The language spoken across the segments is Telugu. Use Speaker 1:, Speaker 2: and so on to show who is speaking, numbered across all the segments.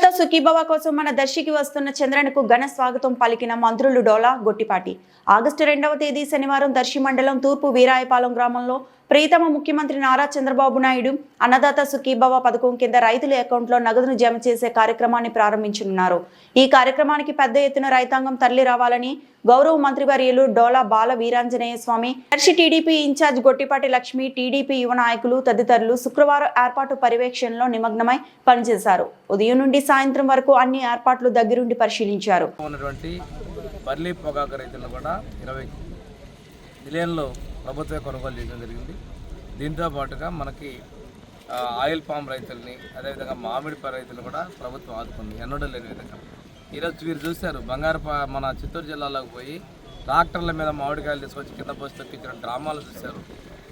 Speaker 1: అన్నదాత సుఖీభవ కోసం మన దర్శికి వస్తున్న చంద్రన్కు ఘన స్వాగతం పలికిన మంత్రులు డోలా గొట్టిపాటి. ఆగస్టు రెండవ తేదీ శనివారం దర్శి మండలం తూర్పు వీరాయపాలెం గ్రామంలో ప్రీతమ ముఖ్యమంత్రి నారా చంద్రబాబు నాయుడు అన్నదాత సుఖీభవ పథకం కింద రైతుల అకౌంట్లో నగదును జమ చేసే కార్యక్రమాన్ని ప్రారంభించనున్నారు. ఈ కార్యక్రమానికి పెద్ద ఎత్తున రైతాంగం తరలి రావాలని గౌరవ మంత్రివర్యులు Dola Bala Veeranjaneya Swamy Darsi TDP in charge Gottipati Lakshmi TDP యువ నాయకులు తదితరులు శుక్రవారం ఏర్పాటు పర్యవేక్షణలో నిమగ్నమై పనిచేశారు. ఉదయం నుండి సాయంత్రం వరకు అన్ని ఏర్పాట్లు దగ్గరుండి పరిశీలించారు.
Speaker 2: ప్రభుత్వమే కొనుగోలు చేయడం జరిగింది. దీంతో పాటుగా మనకి ఆయిల్ పామ్ రైతుల్ని అదేవిధంగా మామిడి రైతులు రైతులను కూడా ప్రభుత్వం ఆదుకుంది ఎన్నడూ లేని విధంగా. ఈరోజు మీరు చూశారు బంగారు మన చిత్తూరు జిల్లాలోకి పోయి ట్రాక్టర్ల మీద మామిడికాయలు తీసుకొచ్చి కింద పోసి తొక్కించిన డ్రామాలు చూశారు.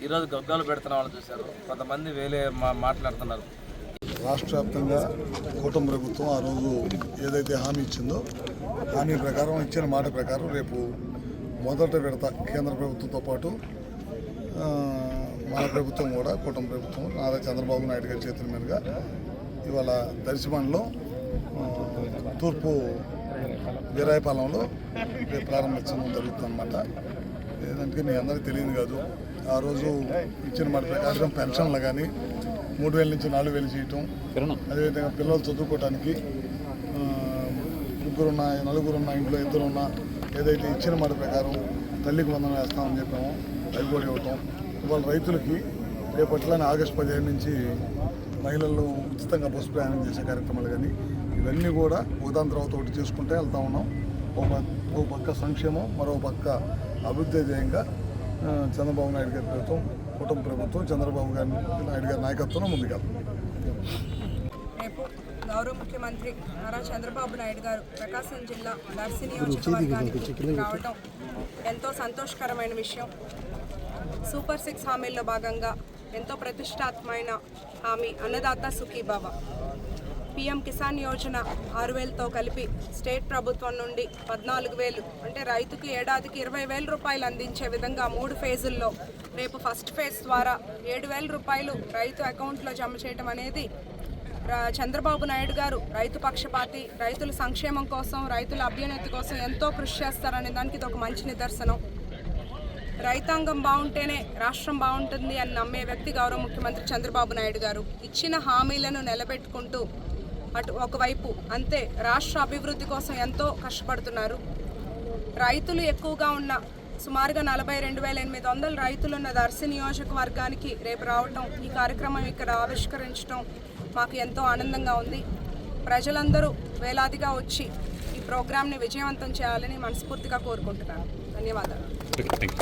Speaker 2: ఈరోజు గొగ్గాలు పెడుతున్న వాళ్ళు చూశారు. కొంతమంది వేలే మా మాట్లాడుతున్నారు.
Speaker 3: రాష్ట్ర వ్యాప్తంగా కూటమి ప్రభుత్వం ఆ రోజు ఏదైతే హామీ ఇచ్చిందో హామీ ప్రకారం ఇచ్చిన మాట ప్రకారం రేపు మొదట విడత కేంద్ర ప్రభుత్వంతో పాటు మన ప్రభుత్వం కూడా కూటమి ప్రభుత్వం నారా చంద్రబాబు నాయుడు గారి చేతుల మీదుగా ఇవాళ దర్శమండలో తూర్పు వీరాయపాలెంలో ప్రారంభించడం జరుగుతుందన్నమాట. ఏదంటే మీ అందరికీ తెలియదు కాదు ఆ రోజు ఇచ్చిన మాట ప్రకారం పెన్షన్లు కానీ మూడు వేల నుంచి నాలుగు వేలు చేయటం అదేవిధంగా పిల్లలు చదువుకోవటానికి ఆ, ముగ్గురున్న నలుగురున్న ఇంట్లో ఇద్దరున్న ఏదైతే ఇచ్చిన మాట ప్రకారం తల్లికి వందనం వేస్తామని చెప్పామో అవి కూడా ఇవ్వటం. ఇవాళ రైతులకి రేపట్లోనే ఆగస్టు పదిహేను నుంచి మహిళలు ఉచితంగా బస్సు ప్రయాణం చేసే కార్యక్రమాలు కానీ ఇవన్నీ కూడా ఒకదాని తర్వాత చేసుకుంటే వెళ్తా ఉన్నాం. ఒక ఓ పక్క సంక్షేమం మరో పక్క అభివృద్ధి ధ్యేయంగా చంద్రబాబు నాయుడు గారి ప్రభుత్వం కుటుంబ ప్రభుత్వం చంద్రబాబు గారి నాయుడు గారి నాయకత్వంలో ముందుకెళ్తాం.
Speaker 4: గౌరవ ముఖ్యమంత్రి నారా చంద్రబాబు నాయుడు గారు ప్రకాశం జిల్లా దర్శి నియోజకవర్గానికి రావడం ఎంతో సంతోషకరమైన విషయం. సూపర్ సిక్స్ హామీల్లో భాగంగా ఎంతో ప్రతిష్టాత్మైన హామీ అన్నదాత సుఖీభావ పిఎం కిసాన్ యోజన ఆరు వేలతో కలిపి స్టేట్ ప్రభుత్వం నుండి పద్నాలుగు వేలు అంటే రైతుకు ఏడాదికి ఇరవై వేల రూపాయలు అందించే విధంగా మూడు ఫేజుల్లో రేపు ఫస్ట్ ఫేజ్ ద్వారా ఏడు వేల రూపాయలు రైతు అకౌంట్లో జమ చేయడం అనేది చంద్రబాబు నాయుడు గారు రైతు పక్షపాతి రైతుల సంక్షేమం కోసం రైతుల అభ్యున్నతి కోసం ఎంతో కృషి చేస్తారనే దానికి ఇది ఒక మంచి నిదర్శనం. రైతాంగం బాగుంటేనే రాష్ట్రం బాగుంటుంది అని నమ్మే వ్యక్తి గౌరవ ముఖ్యమంత్రి చంద్రబాబు నాయుడు గారు. ఇచ్చిన హామీలను నిలబెట్టుకుంటూ అటు ఒకవైపు అంతే రాష్ట్ర అభివృద్ధి కోసం ఎంతో కష్టపడుతున్నారు. రైతులు ఎక్కువగా ఉన్న సుమారుగా నలభై రెండు వేల ఎనిమిది వందల రైతులున్న దర్శి నియోజకవర్గానికి రేపు రావటం ఈ కార్యక్రమం ఇక్కడ ఆవిష్కరించడం మాకు ఎంతో ఆనందంగా ఉంది. ప్రజలందరూ వేలాదిగా వచ్చి ఈ ప్రోగ్రాంని విజయవంతం చేయాలని మనస్ఫూర్తిగా కోరుకుంటున్నాను. ధన్యవాదాలు.